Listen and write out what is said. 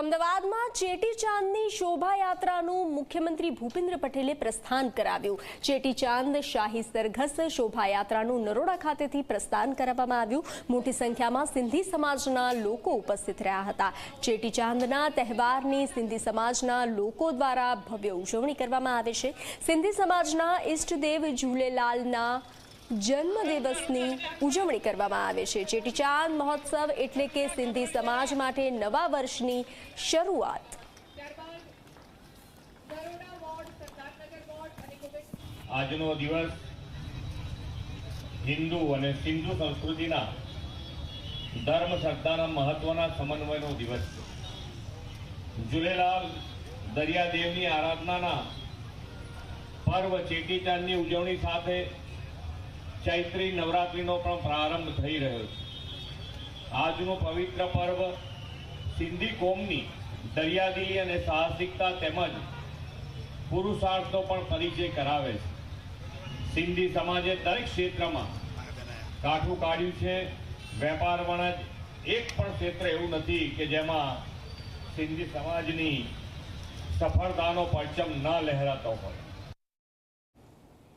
અમદાવાદમાં ચેટીચાંદની શોભાયાત્રાનું મુખ્યમંત્રી ભૂપેન્દ્ર પટેલે પ્રસ્થાન કરાવ્યું. ચેટીચાંદ શાહી સરઘસ શોભાયાત્રાનું નરોડા ખાતેથી પ્રસ્થાન કરાવવામાં આવ્યું. મોટી સંખ્યામાં સિંધી સમાજના લોકો ઉપસ્થિત રહ્યા હતા. ચેટીચાંદના તહેવારની સિંધી સમાજના લોકો દ્વારા ભવ્ય ઉજવણી કરવામાં આવે છે. સિંધી સમાજના ઈષ્ટદેવ ઝૂલેલાલના જન્મદિવસની ઉજવણી કરવામાં આવે છે. ચેટીચાંદ મહોત્સવ એટલે કે સિંધી સમાજ માટે નવા વર્ષની શરૂઆત. આજનો દિવસ હિન્દુ અને સિંધુ સંસ્કૃતિના ધર્મ શ્રદ્ધાના મહત્વના સમન્વયનો દિવસ છે. ઝૂલેલાલ દરિયાદેવની આરાધનાના પર્વ ચેટીચાંદની ઉજવણી સાથે ચૈત્રી નવરાત્રિનો પણ પ્રારંભ થઈ રહ્યો છે. આજનું પવિત્ર પર્વ સિંધી કોમની દરિયાદિલી અને સાહસિકતા તેમજ પુરુષાર્થનો પણ પરિચય કરાવે છે. સિંધી સમાજે દરેક ક્ષેત્રમાં કાઠું કાઢ્યું છે. વેપાર વણજ એક પણ ક્ષેત્ર એવું નથી કે જેમાં સિંધી સમાજની સફળતાનો પરચમ ન લહેરાતો હોય.